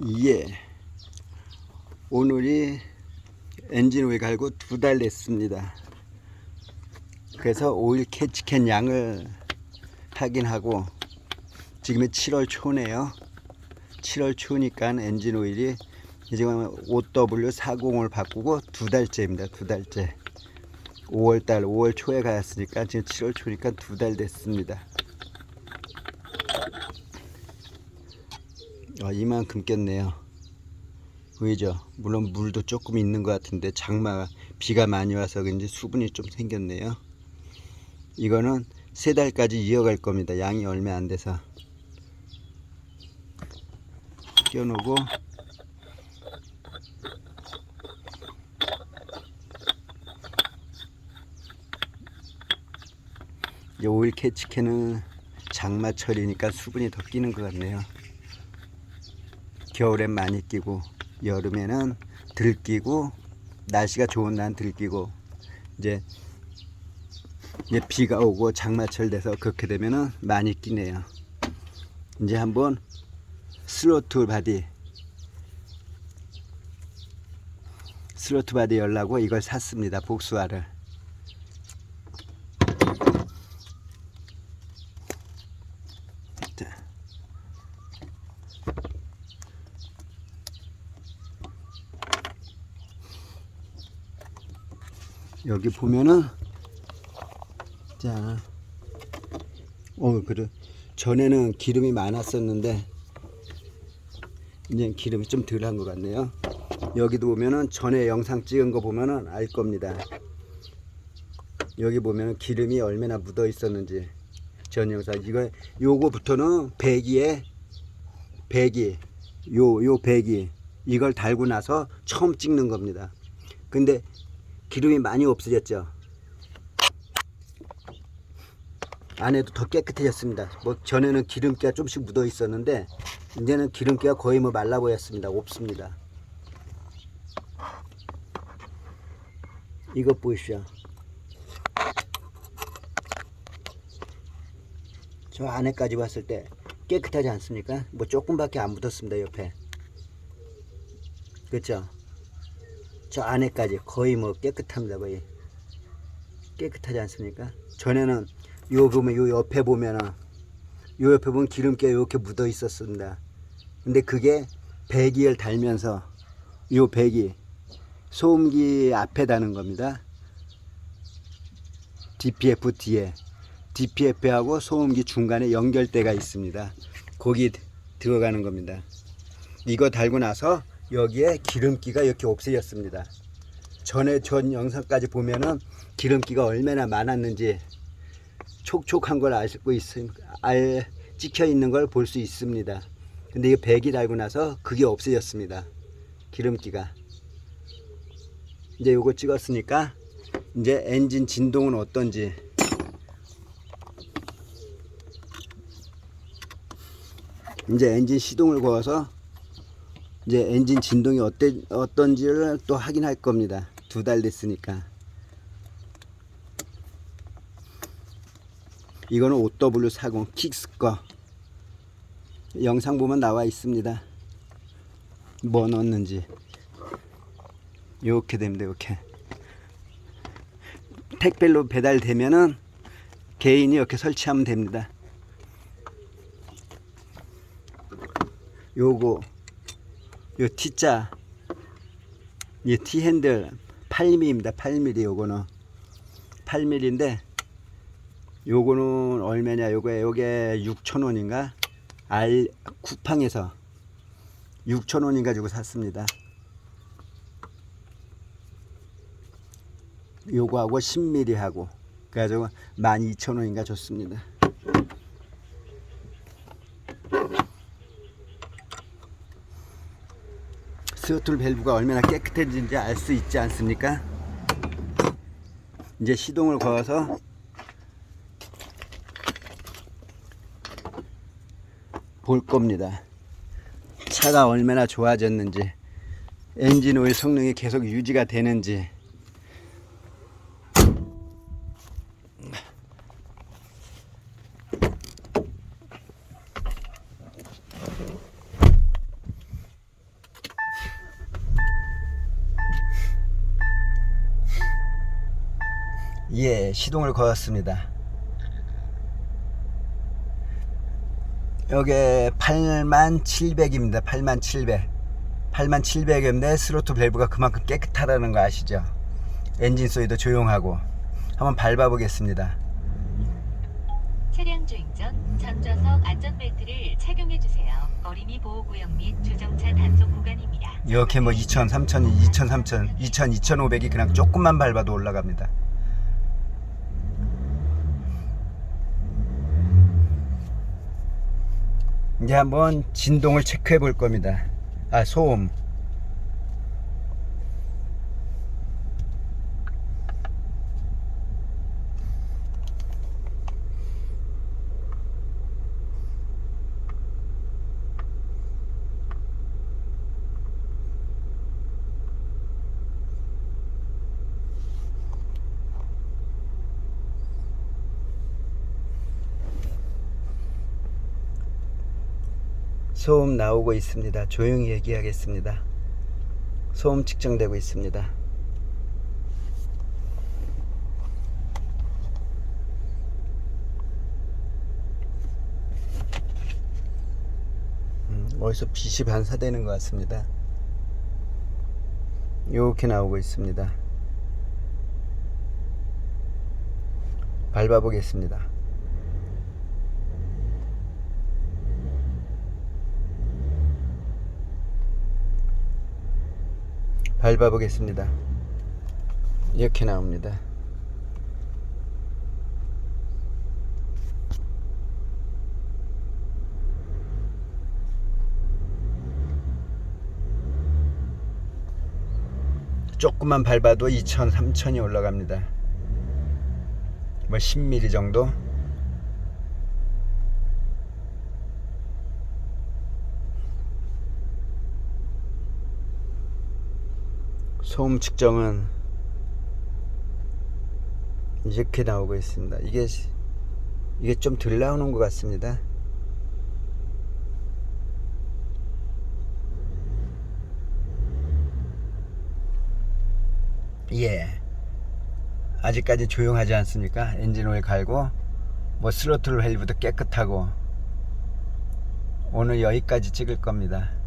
예. 오늘이 엔진 오일 갈고 두 달 됐습니다. 그래서 오일 캐치캔 양을 확인하고 지금이 7월 초네요. 7월 초니까 엔진 오일이 지금 OW40을 바꾸고 두 달째입니다. 두 달째. 5월달, 5월 초에 갔으니까 지금 7월 초니까 두 달 됐습니다. 아, 이만큼 꼈네요. 보이죠? 물론 물도 조금 있는 것 같은데 장마가 비가 많이 와서 그런지 수분이 좀 생겼네요. 이거는 세 달까지 이어갈 겁니다. 양이 얼마 안 돼서 껴놓고 이 오일 캐치캔은 장마철이니까 수분이 더 끼는 것 같네요. 겨울엔 많이 끼고 여름에는 들 끼고 날씨가 좋은 날은 들 끼고 이제 이제 비가 오고 장마철 돼서 그렇게 되면은 많이 끼네요. 이제 한번 슬로트 바디 슬로트 바디 열라고 이걸 샀습니다. 복수화를. 자. 여기 보면은 자, 어 그래 전에는 기름이 많았었는데 이제 기름이 좀 덜한 것 같네요. 여기도 보면은 전에 영상 찍은 거 보면은 알 겁니다. 여기 보면은 기름이 얼마나 묻어 있었는지 전 영상 이거 요거부터는 배기에 배기 요요 배기 이걸 달고 나서 처음 찍는 겁니다. 근데 기름이 많이 없어졌죠. 안에도 더 깨끗해졌습니다. 뭐 전에는 기름기가 좀씩 묻어 있었는데 이제는 기름기가 거의 뭐 말라 보였습니다. 없습니다. 이것 보십시오. 저 안에까지 봤을 때 깨끗하지 않습니까? 뭐 조금밖에 안 묻었습니다. 옆에. 그렇죠? 저 안에까지 거의 뭐 깨끗합니다 거의. 깨끗하지 않습니까? 전에는 요 보면 요 옆에 보면은 요 옆에 보면 기름기가 이렇게 묻어 있었습니다. 근데 그게 배기를 달면서 요 배기 소음기 앞에 다는 겁니다. DPF 뒤에. DPF하고 소음기 중간에 연결대가 있습니다. 거기 들어가는 겁니다. 이거 달고 나서 여기에 기름기가 이렇게 없어졌습니다. 전에 전 영상까지 보면은 기름기가 얼마나 많았는지 촉촉한 걸 알고 있습니다. 알 찍혀 있는 걸 볼 수 있습니다. 근데 이 백이 달고 나서 그게 없어졌습니다. 기름기가. 이제 요거 찍었으니까 이제 엔진 진동은 어떤지 이제 엔진 시동을 걸어서 이제 엔진 진동이 어때, 어떤지를 또 확인할 겁니다. 두 달 됐으니까. 이거는 OW40 킥스 거. 영상 보면 나와 있습니다. 뭐 넣었는지. 이렇게 됩니다. 이렇게. 택배로 배달되면은 개인이 이렇게 설치하면 됩니다. 요거 요 T자 이 T 핸들 8mm입니다. 8mm 요거는 8mm인데 요거는 얼마냐 요게 요게 6,000원인가 알 쿠팡에서 6,000원인가 주고 샀습니다. 요거하고 10mm 하고 그래가지고 12,000원인가 줬습니다. 스로틀 밸브가 얼마나 깨끗해진지 알 수 있지 않습니까? 이제 시동을 걸어서 볼 겁니다. 차가 얼마나 좋아졌는지, 엔진 오일 성능이 계속 유지가 되는지, 예, 시동을 걸었습니다. 여기 8700입니다. 8700. 8700인데 스로틀 밸브가 그만큼 깨끗하다는 거 아시죠? 엔진 소리도 조용하고 한번 밟아 보겠습니다. 차량 주행 전 전좌석 안전벨트를 착용해 주세요. 어린이 보호 구역 및 주정차 단속 구간입니다. 이렇게 뭐 2000, 3000, 2000, 3000, 2000, 2500이 그냥 조금만 밟아도 올라갑니다. 이제 한번 진동을 체크해 볼 겁니다. 아, 소음. 소음 나오고 있습니다. 조용히 얘기하겠습니다. 소음 측정되고 있습니다. 음, 어디서 빛이 반사되는 것 같습니다. 이렇게 나오고 있습니다. 밟아보겠습니다. 밟아보겠습니다. 이렇게 나옵니다. 조금만 밟아도 2천, 3천이 올라갑니다. 뭐 10mm 정도? 소음 측정은 이렇게 나오고 있습니다. 이게 이게 좀 덜 나오는 것 같습니다. 예. 아직까지 조용하지 않습니까? 엔진 오일 갈고 뭐 스로틀 밸브도 깨끗하고 오늘 여기까지 찍을 겁니다.